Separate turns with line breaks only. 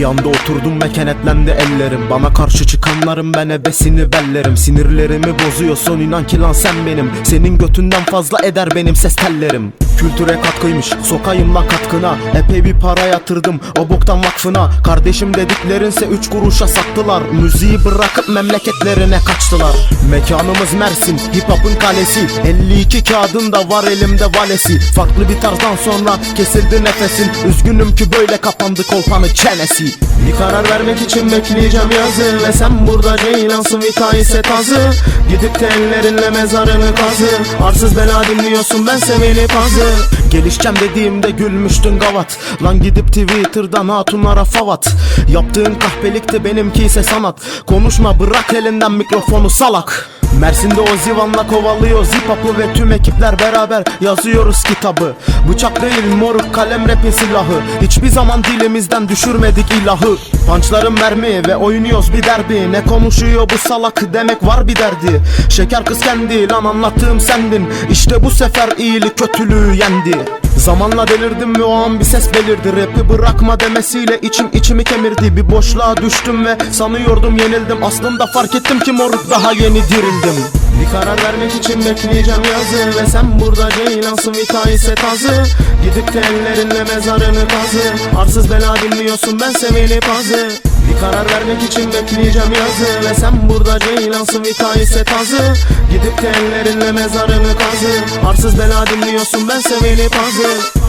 Bir oturdum ve kenetlendi ellerim. Bana karşı çıkanların ben ebesini bellerim. Sinirlerimi bozuyorsun inan ki lan sen benim. Senin götünden fazla eder benim ses tellerim. Kültüre katkıymış sokayım lan katkına. Epey bir para yatırdım o boktan vakfına. Kardeşim dediklerinse üç kuruşa sattılar. Müziği bırakıp memleketlerine kaçtılar. Mekanımız Mersin hip hop'un kalesi. 52 kağıdın da var elimde valesi. Farklı bir tarzdan sonra kesildi nefesin. Üzgünüm ki böyle kapandı kolpanın çenesi Bir karar vermek için bekleyeceğim yazı. Ve sen burada ceylansın vita ise tazı Gidip de ellerinle mezarını kazı. Arsız bela dinliyorsun ben seveni pazı Gelişeceğim dediğimde gülmüştün gavat. Lan gidip Twitter'dan hatunlara favat. Yaptığın kahpelikti benimki ise sanat. Konuşma bırak elinden mikrofonu salak Mersin'de o zivanla kovalıyor. Zip ve tüm ekipler beraber yazıyoruz kitabı. Bıçak değil moruk kalem rapin silahı. Hiçbir zaman dilimizden düşürmedik ilahı. Punchlarım mermi ve oynuyoruz bir derbi. Ne konuşuyor bu salak demek var bir derdi. Şeker kız kendi lan anlattığım sendin. İşte bu sefer iyilik kötülüğü yendi Zamanla delirdim ve o an bir ses belirdi. Rap'i bırakma demesiyle içim içimi kemirdi. Bir boşluğa düştüm ve sanıyordum yenildim. Aslında fark ettim ki moruk daha yeni dirildim. Bir karar vermek için bekleyeceğim yazı Ve sen burada ceylansın vita ise tazı. Gidip de ellerinle mezarını kazı. Arsız bela dinliyorsun ben seveni pazı bir karar vermek için bekleyeceğim yazı Ve sen burada ceylansın vita ise tazı Gidip de ellerinle mezarını kazı. Arsız bela dinliyorsun ben seveni pazı